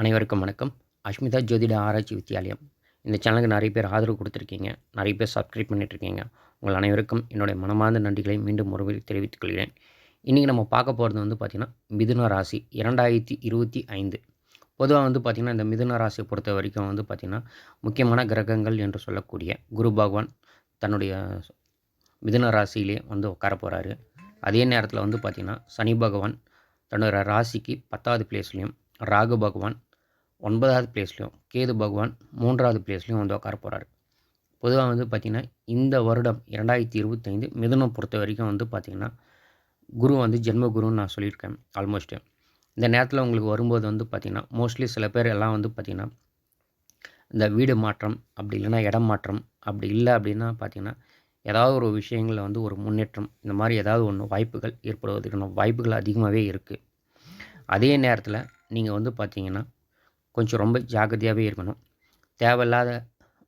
அனைவருக்கும் வணக்கம். அஷ்மிதா ஜோதிட ஆராய்ச்சி வித்தியாலயம் இந்த சேனலுக்கு நிறைய பேர் ஆதரவு கொடுத்துருக்கீங்க. நிறைய பேர் சப்ஸ்கிரைப் பண்ணிட்டுருக்கீங்க. உங்கள் அனைவருக்கும் என்னுடைய மனமார்ந்த நன்றிகளை மீண்டும் ஒருவரை தெரிவித்துக் கொள்கிறேன். இன்றைக்கி நம்ம பார்க்க போகிறது வந்து பார்த்திங்கன்னா மிதுன ராசி இரண்டாயிரத்தி இருபத்தி ஐந்து. பொதுவாக வந்து பார்த்திங்கன்னா இந்த மிதுன ராசியை பொறுத்த வரைக்கும் வந்து பார்த்திங்கன்னா முக்கியமான கிரகங்கள் என்று சொல்லக்கூடிய குரு பகவான் தன்னுடைய மிதுன ராசியிலே வந்து உட்கார போகிறாரு அதே நேரத்தில் வந்து பார்த்திங்கன்னா சனி பகவான் தன்னோட ராசிக்கு பத்தாவது பிளேஸ்லையும் ராகு பகவான் ஒன்பதாவது பிளேஸ்லையும் கேது பகவான் மூன்றாவது பிளேஸ்லையும் வந்து உட்கார போகிறாரு பொதுவாக வந்து பார்த்திங்கன்னா இந்த வருடம் இரண்டாயிரத்தி இருபத்தைந்து மிதனம் பொறுத்த வரைக்கும் வந்து பார்த்திங்கன்னா குரு வந்து ஜென்ம குருன்னு நான் சொல்லியிருக்கேன் ஆல்மோஸ்ட்டு இந்த நேரத்தில் உங்களுக்கு வரும்போது வந்து பார்த்திங்கன்னா மோஸ்ட்லி சில பேர் எல்லாம் வந்து பார்த்திங்கன்னா இந்த வீடு மாற்றம் அப்படி இல்லைன்னா இடம் மாற்றம் அப்படி இல்லை அப்படின்னா பார்த்திங்கன்னா ஏதாவது ஒரு விஷயங்களில் வந்து ஒரு முன்னேற்றம் இந்த மாதிரி ஏதாவது ஒன்று வாய்ப்புகள் ஏற்படுவதற்கான வாய்ப்புகள் அதிகமாகவே இருக்குது அதே நேரத்தில் நீங்கள் வந்து பார்த்தீங்கன்னா கொஞ்சம் ரொம்ப ஜாக்கிரதையாகவே இருக்கணும். தேவையில்லாத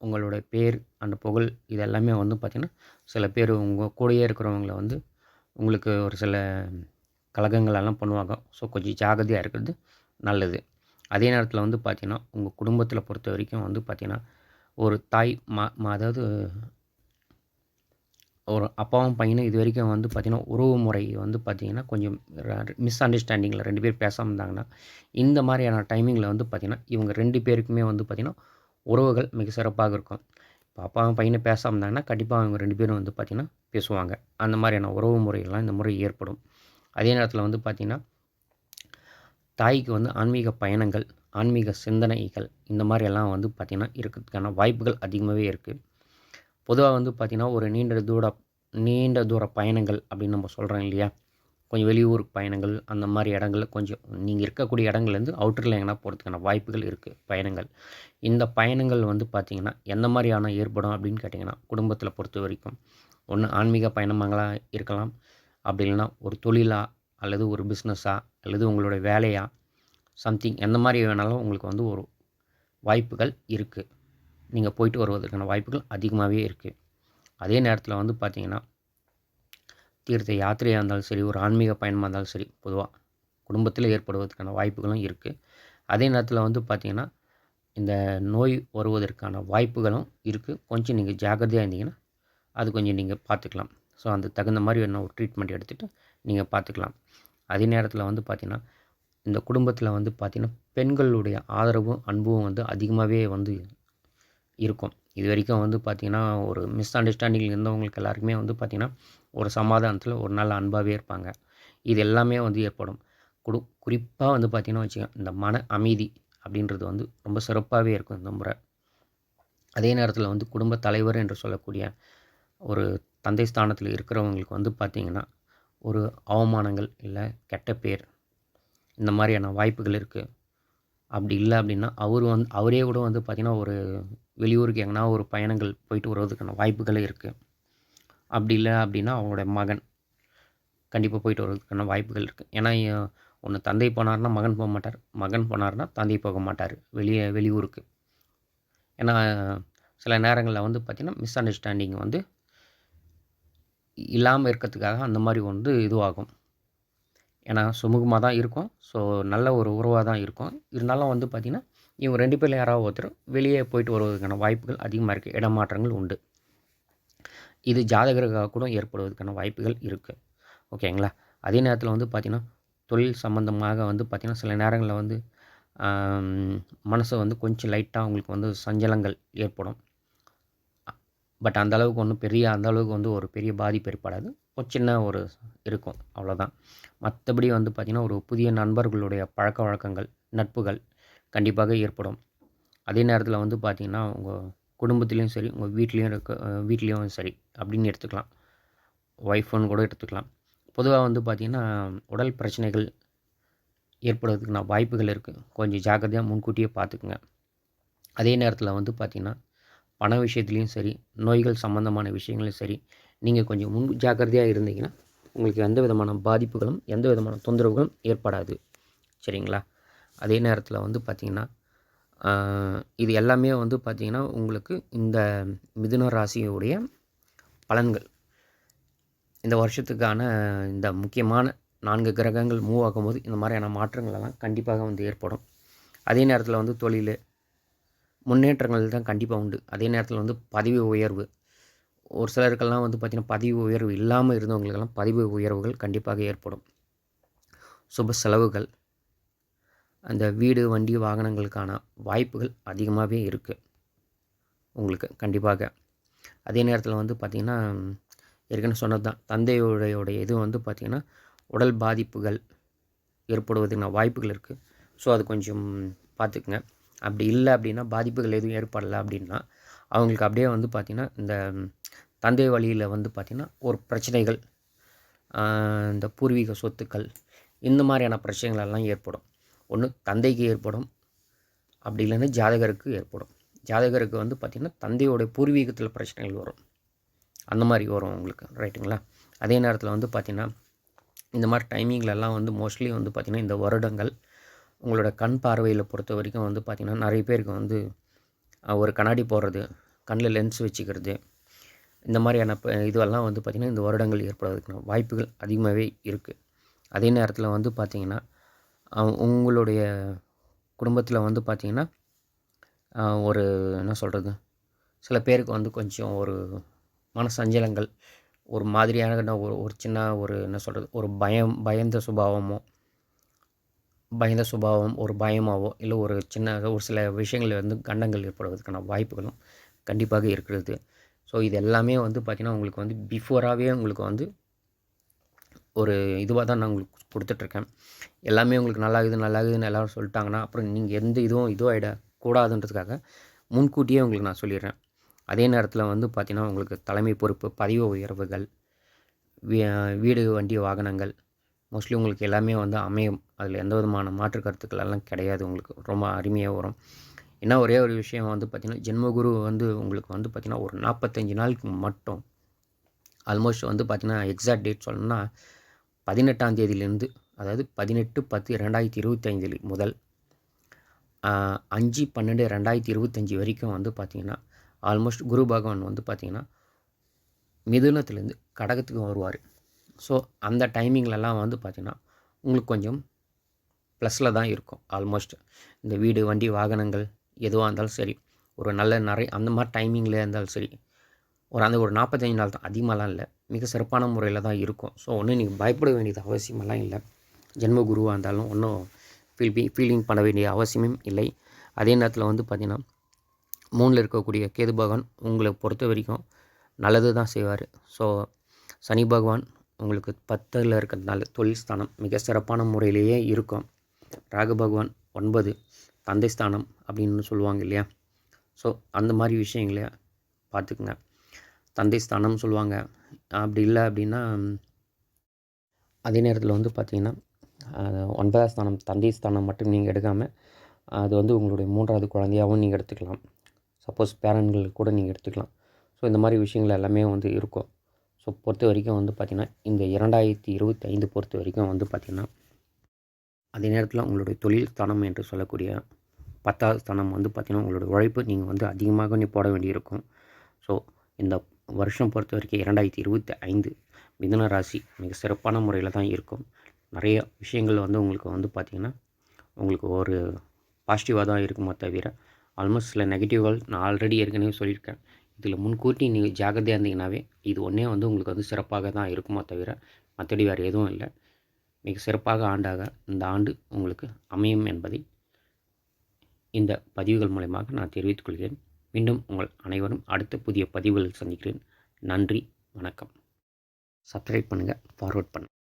உங்களோட பேர் அந்த புகழ் இது எல்லாமே வந்து பார்த்திங்கன்னா சில பேர் உங்கள் கூடயே இருக்கிறவங்கள வந்து உங்களுக்கு ஒரு சில கழகங்களெல்லாம் பண்ணுவாங்க. ஸோ கொஞ்சம் ஜாகிரதையாக இருக்கிறது நல்லது. அதே நேரத்தில் வந்து பார்த்திங்கன்னா உங்கள் குடும்பத்தில் பொறுத்த வரைக்கும் வந்து பார்த்திங்கன்னா ஒரு தாய் மா மா அதாவது ஒரு அப்பாவும் பையனும் இது வரைக்கும் வந்து பார்த்திங்கன்னா உறவு முறை வந்து பார்த்திங்கன்னா கொஞ்சம் மிஸ் அண்டர்ஸ்டாண்டிங்கில் ரெண்டு பேர் பேசாமல் இருந்தாங்கன்னா இந்த மாதிரியான டைமிங்கில் வந்து பார்த்திங்கன்னா இவங்க ரெண்டு பேருக்குமே வந்து பார்த்திங்கன்னா உறவுகள் மிக சிறப்பாக இருக்கும். இப்போ அப்பாவும் பையனை பேசாமல் இருந்தாங்கன்னா கண்டிப்பாக அவங்க ரெண்டு பேரும் வந்து பார்த்திங்கன்னா பேசுவாங்க. அந்த மாதிரியான உறவு முறைகள்லாம் இந்த முறை ஏற்படும். அதே நேரத்தில் வந்து பார்த்திங்கன்னா தாய்க்கு வந்து ஆன்மீக பயணங்கள் ஆன்மீக சிந்தனைகள் இந்த மாதிரியெல்லாம் வந்து பார்த்திங்கன்னா இருக்கிறதுக்கான வாய்ப்புகள் அதிகமாகவே இருக்குது பொதுவாக வந்து பார்த்திங்கன்னா ஒரு நீண்ட தூர நீண்ட தூர பயணங்கள் அப்படின்னு நம்ம சொல்கிறோம் இல்லையா? கொஞ்சம் வெளியூர் பயணங்கள் அந்த மாதிரி இடங்கள் கொஞ்சம் நீங்கள் இருக்கக்கூடிய இடங்கள்லேருந்து அவுட்டரில் எங்கன்னா போகிறதுக்கான வாய்ப்புகள் இருக்குது பயணங்கள். இந்த பயணங்கள் வந்து பார்த்திங்கன்னா எந்த மாதிரியான ஏற்படும் அப்படின்னு கேட்டிங்கன்னா குடும்பத்தில் பொறுத்த வரைக்கும். ஒன்று ஆன்மீக பயணமாகலாம் இருக்கலாம். அப்படி இல்லைன்னா ஒரு தொழிலா அல்லது ஒரு பிஸ்னஸாக அல்லது உங்களுடைய வேலையாக சம்திங் எந்த மாதிரி வேணாலும் உங்களுக்கு வந்து ஒரு வாய்ப்புகள் இருக்குது நீங்கள் போயிட்டு வருவதற்கான வாய்ப்புகள் அதிகமாகவே இருக்குது அதே நேரத்தில் வந்து பார்த்திங்கன்னா தீர்த்த யாத்திரையாக இருந்தாலும் சரி ஒரு ஆன்மீக பயணமாக இருந்தாலும் சரி பொதுவாக குடும்பத்தில் ஏற்படுவதற்கான வாய்ப்புகளும் இருக்குது அதே நேரத்தில் வந்து பார்த்திங்கன்னா இந்த நோய் வருவதற்கான வாய்ப்புகளும் இருக்குது கொஞ்சம் நீங்கள் ஜாக்கிரதையாக இருந்தீங்கன்னா அது கொஞ்சம் நீங்கள் பார்த்துக்கலாம் ஸோ அந்த தகுந்த மாதிரி என்ன ஒரு ட்ரீட்மெண்ட் எடுத்துகிட்டு நீங்கள் பார்த்துக்கலாம் அதே நேரத்தில் வந்து பார்த்திங்கன்னா இந்த குடும்பத்தில் வந்து பார்த்திங்கன்னா பெண்களுடைய ஆதரவும் அன்பும் வந்து அதிகமாகவே வந்து இருக்கும். இது வரைக்கும் வந்து பார்த்திங்கன்னா ஒரு மிஸ் அண்டர்ஸ்டாண்டிங்கில் இருந்தவங்களுக்கு எல்லாருக்குமே வந்து பார்த்திங்கன்னா ஒரு சமாதானத்தில் ஒரு நல்ல அன்பாகவே இருப்பாங்க. இது எல்லாமே வந்து ஏற்படும். குடு குறிப்பாக வந்து பார்த்திங்கன்னா வச்சுக்கோங்க இந்த மன அமைதி அப்படின்றது வந்து ரொம்ப சிறப்பாகவே இருக்கும் இந்த முறை. அதே நேரத்தில் வந்து குடும்ப தலைவர் என்று சொல்லக்கூடிய ஒரு தந்தை ஸ்தானத்தில் இருக்கிறவங்களுக்கு வந்து பார்த்திங்கன்னா ஒரு அவமானங்கள் இல்லை கெட்ட பேர் இந்த மாதிரியான வாய்ப்புகள் இருக்குது அப்படி இல்லை அப்படின்னா அவர் வந்து அவரே கூட வந்து பார்த்திங்கன்னா ஒரு வெளியூருக்கு எங்கன்னா ஒரு பயணங்கள் போயிட்டு வர்றதுக்கான வாய்ப்புகள் இருக்குது அப்படி இல்லை அப்படின்னா அவங்களோட மகன் கண்டிப்பாக போயிட்டு வர்றதுக்கான வாய்ப்புகள் இருக்குது ஏன்னா ஒன்று தந்தை போனார்னா மகன் போக மாட்டார். மகன் போனார்னா தந்தை போக மாட்டார். வெளியே வெளியூருக்கு. ஏன்னா சில நேரங்களில் வந்து பார்த்திங்கன்னா மிஸ் அண்டர்ஸ்டாண்டிங் வந்து இல்லாமல் இருக்கிறதுக்காக அந்த மாதிரி வந்து இதுவாகும். ஏன்னா சுமூகமாக தான் இருக்கும். ஸோ நல்ல ஒரு உறவாக தான் இருக்கும். இருந்தாலும் வந்து பார்த்திங்கன்னா இவங்க ரெண்டு பேரில் யாராவது ஒருத்தர் வெளியே போயிட்டு வருவதற்கான வாய்ப்புகள் அதிகமாக இருக்குது இடமாற்றங்கள் உண்டு. இது ஜாதகருக்காக கூட ஏற்படுவதற்கான வாய்ப்புகள் இருக்குது ஓகேங்களா அதே நேரத்தில் வந்து பார்த்திங்கன்னா தொழில் சம்மந்தமாக வந்து பார்த்திங்கன்னா சில நேரங்களில் வந்து மனசை வந்து கொஞ்சம் லைட்டாக அவங்களுக்கு வந்து சஞ்சலங்கள் ஏற்படும். பட் அந்த அளவுக்கு ஒன்றும் பெரிய அந்த அளவுக்கு வந்து ஒரு பெரிய பாதிப்பு ஏற்படாது. ஒரு சின்ன ஒரு இருக்கும். அவ்வளோதான் மற்றபடி வந்து பார்த்திங்கன்னா ஒரு புதிய நண்பர்களுடைய பழக்க வழக்கங்கள் நட்புகள் கண்டிப்பாக ஏற்படும். அதே நேரத்தில் வந்து பார்த்திங்கன்னா உங்கள் குடும்பத்துலேயும் சரி உங்கள் வீட்லேயும் இருக்க வீட்லேயும் சரி அப்படின்னு எடுத்துக்கலாம். ஒய்ஃப்னு கூட எடுத்துக்கலாம். பொதுவாக வந்து பார்த்திங்கன்னா உடல் பிரச்சனைகள் ஏற்படுறதுக்கான வாய்ப்புகள் இருக்குது கொஞ்சம் ஜாக்கிரதையாக முன்கூட்டியே பார்த்துக்குங்க அதே நேரத்தில் வந்து பார்த்திங்கன்னா பண விஷயத்துலேயும் சரி நோய்கள் சம்மந்தமான விஷயங்களும் சரி நீங்கள் கொஞ்சம் முன் ஜாக்கிரதையாக இருந்தீங்கன்னா உங்களுக்கு எந்த விதமான பாதிப்புகளும் எந்த விதமான தொந்தரவுகளும் ஏற்படாது. சரிங்களா? அதே நேரத்தில் வந்து பார்த்திங்கன்னா இது எல்லாமே வந்து பார்த்திங்கன்னா உங்களுக்கு இந்த மிதுன ராசியுடைய பலன்கள். இந்த வருஷத்துக்கான இந்த முக்கியமான நான்கு கிரகங்கள் மூவ் ஆகும்போது இந்த மாதிரியான மாற்றங்களெல்லாம் கண்டிப்பாக வந்து ஏற்படும். அதே நேரத்தில் வந்து தொழில் முன்னேற்றங்கள் தான் கண்டிப்பாக உண்டு. அதே நேரத்தில் வந்து பதவி உயர்வு. ஒரு சிலருக்கெல்லாம் வந்து பார்த்திங்கன்னா பதவி உயர்வு இல்லாமல் இருந்தவங்களுக்கெல்லாம் பதவி உயர்வுகள் கண்டிப்பாக ஏற்படும். சுப செலவுகள் அந்த வீடு வண்டி வாகனங்களுக்கான வாய்ப்புகள் அதிகமாகவே இருக்குது உங்களுக்கு கண்டிப்பாக. அதே நேரத்தில் வந்து பார்த்திங்கன்னா ஏற்கனவே சொன்னது தான் தந்தையுடைய இது வந்து பார்த்திங்கன்னா உடல் பாதிப்புகள் ஏற்படுவதுக்கான வாய்ப்புகள் இருக்குது ஸோ அது கொஞ்சம் பார்த்துக்குங்க அப்படி இல்லை அப்படின்னா பாதிப்புகள் எதுவும் ஏற்படலை அப்படின்னா அவங்களுக்கு அப்படியே வந்து பார்த்திங்கன்னா இந்த தந்தை வழியில் வந்து பார்த்திங்கன்னா ஒரு பிரச்சனைகள் இந்த பூர்வீக சொத்துக்கள் இந்த மாதிரியான பிரச்சனைகள் எல்லாம் ஏற்படும். ஒன்று தந்தைக்கு ஏற்படும். அப்படி இல்லைன்னா ஜாதகருக்கு ஏற்படும். ஜாதகருக்கு வந்து பார்த்திங்கன்னா தந்தையோடைய பூர்வீகத்தில் பிரச்சனைகள் வரும். அந்த மாதிரி வரும் உங்களுக்கு ரைட்டுங்களா அதே நேரத்தில் வந்து பார்த்திங்கன்னா இந்த மாதிரி டைமிங்லலாம் வந்து மோஸ்ட்லி வந்து பார்த்திங்கன்னா இந்த வருடங்கள் உங்களோட கண் பார்வையில் பொறுத்த வரைக்கும் வந்து பார்த்திங்கன்னா நிறைய பேருக்கு வந்து ஒரு கண்ணாடி போடுறது கண்ணில் லென்ஸ் வச்சுக்கிறது இந்த மாதிரியான இதுவெல்லாம் வந்து பார்த்திங்கன்னா இந்த வருடங்கள் ஏற்படுறதுக்கான வாய்ப்புகள் அதிகமாகவே இருக்குது அதே நேரத்தில் வந்து பார்த்திங்கன்னா உங்களுடைய குடும்பத்தில் வந்து பார்த்திங்கன்னா ஒரு என்ன சொல்கிறது சில பேருக்கு வந்து கொஞ்சம் ஒரு மனசஞ்சலங்கள் ஒரு மாதிரியான ஒரு ஒரு சின்ன ஒரு என்ன சொல்கிறது ஒரு பயம் பயந்த சுபாவமோ பயந்த சுபாவம் ஒரு பயமாவோ இல்லை ஒரு சின்ன ஒரு சில விஷயங்கள் வந்து கண்டங்கள் ஏற்படுவதற்கான வாய்ப்புகளும் கண்டிப்பாக இருக்கிறது. ஸோ இது எல்லாமே வந்து பார்த்திங்கன்னா உங்களுக்கு வந்து பிஃபோராகவே உங்களுக்கு வந்து ஒரு இதுவாக தான் நான் உங்களுக்கு கொடுத்துட்ருக்கேன். எல்லாமே உங்களுக்கு நல்லாகுது நல்லாகுதுன்னு எல்லோரும் சொல்லிட்டாங்கன்னா அப்புறம் நீங்கள் எந்த இதுவும் இதுவும் ஆகிடக்கூடாதுன்றதுக்காக முன்கூட்டியே உங்களுக்கு நான் சொல்லிடுறேன். அதே நேரத்தில் வந்து பார்த்திங்கன்னா உங்களுக்கு தலைமை பொறுப்பு பதிவு உயர்வுகள் வீடு வண்டி வாகனங்கள் மோஸ்ட்லி உங்களுக்கு எல்லாமே வந்து அமையும். அதில் எந்த விதமான மாற்று கருத்துக்கள் எல்லாம் கிடையாது. உங்களுக்கு ரொம்ப அருமையாக வரும். என்ன ஒரே ஒரு விஷயம் வந்து பார்த்திங்கன்னா ஜென்மகுரு வந்து உங்களுக்கு வந்து பார்த்திங்கன்னா ஒரு நாற்பத்தஞ்சு நாளுக்கு மட்டும் ஆல்மோஸ்ட் வந்து பார்த்திங்கன்னா எக்ஸாக்ட் டேட் சொல்லணும்னா பதினெட்டாம் தேதியிலிருந்து அதாவது பதினெட்டு பத்து ரெண்டாயிரத்தி இருபத்தைந்தில் முதல் அஞ்சு பன்னெண்டு ரெண்டாயிரத்தி இருபத்தஞ்சி வரைக்கும் வந்து பார்த்திங்கன்னா ஆல்மோஸ்ட் குரு பகவான் வந்து பார்த்திங்கன்னா மிதுனத்துலேருந்து கடகத்துக்கு வருவார். ஸோ அந்த டைமிங்லலாம் வந்து பார்த்திங்கன்னா உங்களுக்கு கொஞ்சம் ப்ளஸில் தான் இருக்கும். ஆல்மோஸ்ட் இந்த வீடு வண்டி வாகனங்கள் எதுவாக இருந்தாலும் சரி ஒரு நல்ல நிறைய அந்த மாதிரி டைமிங்கில் இருந்தாலும் சரி ஒரு அந்த ஒரு நாற்பத்தஞ்சு நாள் தான். அதிகமாகலாம் இல்லை. மிக சிறப்பான முறையில் தான் இருக்கும். ஸோ ஒன்றும் நீங்கள் பயப்பட வேண்டியது அவசியமெல்லாம் இல்லை. ஜென்ம குருவாக இருந்தாலும் ஒன்றும் ஃபீல் பி ஃபீலிங் பண்ண வேண்டிய அவசியமும் இல்லை. அதே நேரத்தில் வந்து பார்த்திங்கன்னா மூணில் இருக்கக்கூடிய கேது பகவான் உங்களை பொறுத்த வரைக்கும் நல்லது தான் செய்வார். ஸோ சனி பகவான் உங்களுக்கு பத்தில் இருக்கிறதுனால தொழில் ஸ்தானம் மிக சிறப்பான முறையிலேயே இருக்கும். ராகு பகவான் ஒன்பது தந்தை ஸ்தானம் அப்படின்னு சொல்லுவாங்க இல்லையா? ஸோ அந்த மாதிரி விஷயங்கள பார்த்துக்குங்க. தந்தை ஸ்தானம் சொல்லுவாங்க. அப்படி இல்லை அப்படின்னா அதே நேரத்தில் வந்து பார்த்திங்கன்னா ஒன்பதாம் ஸ்தானம் தந்தை ஸ்தானம் மட்டும் நீங்கள் எடுக்காமல் அது வந்து உங்களுடைய மூன்றாவது குழந்தையாகவும் நீங்கள் எடுத்துக்கலாம். சப்போஸ் பேரண்ட்களுக்கு கூட நீங்கள் எடுத்துக்கலாம். ஸோ இந்த மாதிரி விஷயங்கள் எல்லாமே வந்து இருக்கும். ஸோ பொறுத்த வரைக்கும் வந்து பார்த்திங்கன்னா இந்த இரண்டாயிரத்தி இருபத்தி ஐந்து பொறுத்த வரைக்கும் வந்து பார்த்திங்கன்னா அதே நேரத்தில் உங்களுடைய தொழில் ஸ்தானம் என்று சொல்லக்கூடிய பத்தாவது ஸ்தானம் வந்து பார்த்திங்கன்னா உங்களோட உழைப்பு நீங்கள் வந்து அதிகமாக நீ போட வேண்டியிருக்கும். ஸோ இந்த வருஷம் பொறுத்த வரைக்கும் இரண்டாயிரத்தி இருபத்தி ஐந்து மிதன ராசி மிக சிறப்பான முறையில் தான் இருக்கும். நிறைய விஷயங்கள் வந்து உங்களுக்கு வந்து பார்த்திங்கன்னா உங்களுக்கு ஒரு பாசிட்டிவாக தான் இருக்குமோ தவிர ஆல்மோஸ்ட் சில நெகட்டிவ்கள் நான் ஆல்ரெடி ஏற்கனவே சொல்லியிருக்கேன். இதில் முன்கூட்டி நீங்கள் ஜாகிரதையாக இருந்தீங்கன்னாவே இது ஒன்றே வந்து உங்களுக்கு வந்து சிறப்பாக தான் இருக்குமோ தவிர மற்றபடி வேறு எதுவும் இல்லை. மிக சிறப்பாக ஆண்டாக இந்த ஆண்டு உங்களுக்கு அமையும் என்பதை இந்த பதிவுகள் மூலயமாக நான் தெரிவித்துக்கொள்கிறேன் மீண்டும் உங்கள் அனைவரும் அடுத்த புதிய பதிவுகளில் சந்திக்கிறேன். நன்றி வணக்கம். சப்ஸ்கிரைப் பண்ணுங்கள் ஃபார்வர்ட் பண்ணுங்கள்